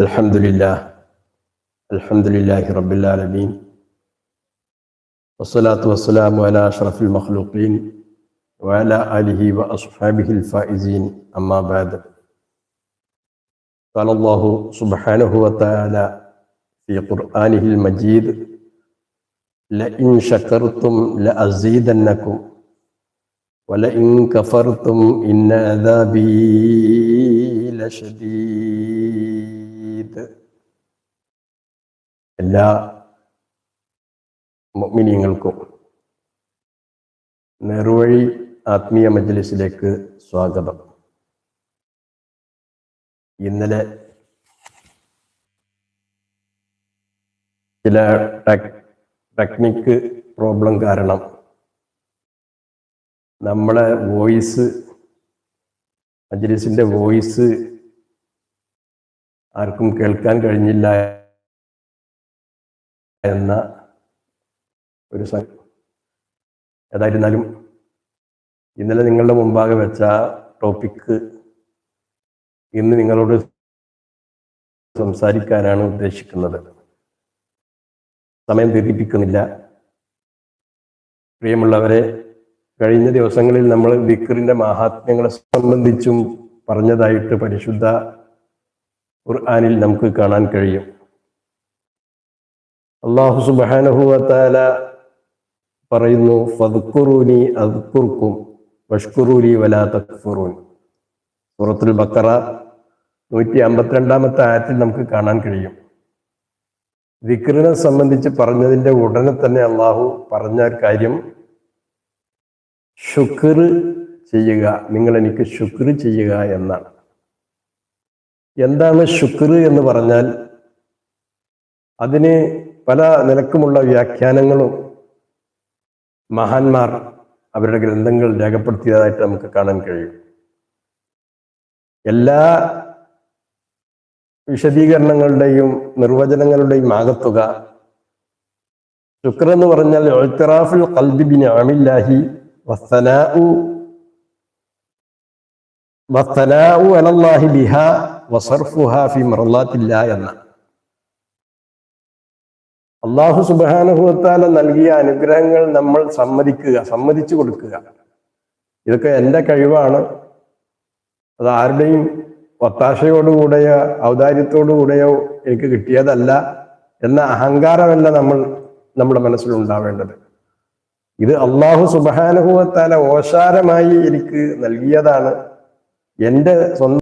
الحمد لله. الحمد لله رب العالمين. والصلاة والسلام على أشرف المخلوقين وعلى آله وأصحابه الفائزين. أما بعد. قال الله سبحانه وتعالى في قرآنه المجيد لئن شكرتم لأزيدنكم ولئن كفرتم إن عذابي لشديد. എല്ലാ മുഅ്മിനീങ്ങൾക്കും നെറുവഴി ആത്മീയ മജ്ലിസിലേക്ക് സ്വാഗതം. ഇന്നലെ ചില ടെക്നിക്ക് പ്രോബ്ലം കാരണം നമ്മളെ വോയിസ് മജ്ലിസിന്റെ വോയിസ് ആർക്കും കേൾക്കാൻ കഴിഞ്ഞില്ല എന്ന ഒരു ഏതായിരുന്നാലും ഇന്നലെ നിങ്ങളുടെ മുമ്പാകെ വെച്ച ടോപ്പിക്ക് ഇന്ന് നിങ്ങളോട് സംസാരിക്കാനാണ് ഉദ്ദേശിക്കുന്നത്. സമയം ദീർഘിപ്പിക്കുന്നില്ല. പ്രിയമുള്ളവരെ കഴിഞ്ഞ ദിവസങ്ങളിൽ നമ്മൾ വിക്റിന്റെ മഹാത്മ്യങ്ങളെ സംബന്ധിച്ചും പറഞ്ഞതായിട്ട് പരിശുദ്ധ ഖുർആനിൽ നമുക്ക് കാണാൻ കഴിയും. അള്ളാഹു സുബാനഹുവത്താല പറയുന്നു ഫദ്ഖുറൂനി അദ്ഖുർക്കും വഷ്കുറൂലി വലാ തക്ഫുറൂൻ. സൂറത്തുൽ ബക്കറ നൂറ്റി അമ്പത്തിരണ്ടാമത്തെ ആയത്തിൽ നമുക്ക് കാണാൻ കഴിയും. വിക്രിനെ സംബന്ധിച്ച് പറഞ്ഞതിന്റെ ഉടനെ തന്നെ അള്ളാഹു പറഞ്ഞ കാര്യം ശുക്ർ ചെയ്യുക നിങ്ങൾ എനിക്ക് ശുക്ർ ചെയ്യുക എന്നാണ്. എന്താണ് ശുക്ർ എന്ന് പറഞ്ഞാൽ അതിന് പല നിലക്കുമുള്ള വ്യാഖ്യാനങ്ങളും മഹാന്മാർ അവരുടെ ഗ്രന്ഥങ്ങൾ രേഖപ്പെടുത്തിയതായിട്ട് നമുക്ക് കാണാൻ കഴിയും. എല്ലാ വിശദീകരണങ്ങളുടെയും നിർവചനങ്ങളുടെയും ആകത്തുക ശുക്ർ എന്ന് പറഞ്ഞാൽ എന്നാണ് അള്ളാഹു സുബാനുഭവത്താല നൽകിയ അനുഗ്രഹങ്ങൾ നമ്മൾ സമ്മതിക്കുക സമ്മതിച്ചു കൊടുക്കുക. ഇതൊക്കെ എന്റെ കഴിവാണ്. അത് ആരുടെയും ഒത്താശയോടുകൂടെയോ ഔദാര്യത്തോടുകൂടെയോ എനിക്ക് കിട്ടിയതല്ല എന്ന അഹങ്കാരമല്ല നമ്മൾ നമ്മുടെ മനസ്സിൽ ഉണ്ടാവേണ്ടത്. ഇത് അള്ളാഹു സുബാനുഭവത്താല ഓശാരമായി എനിക്ക് നൽകിയതാണ്. എന്റെ സ്വന്തം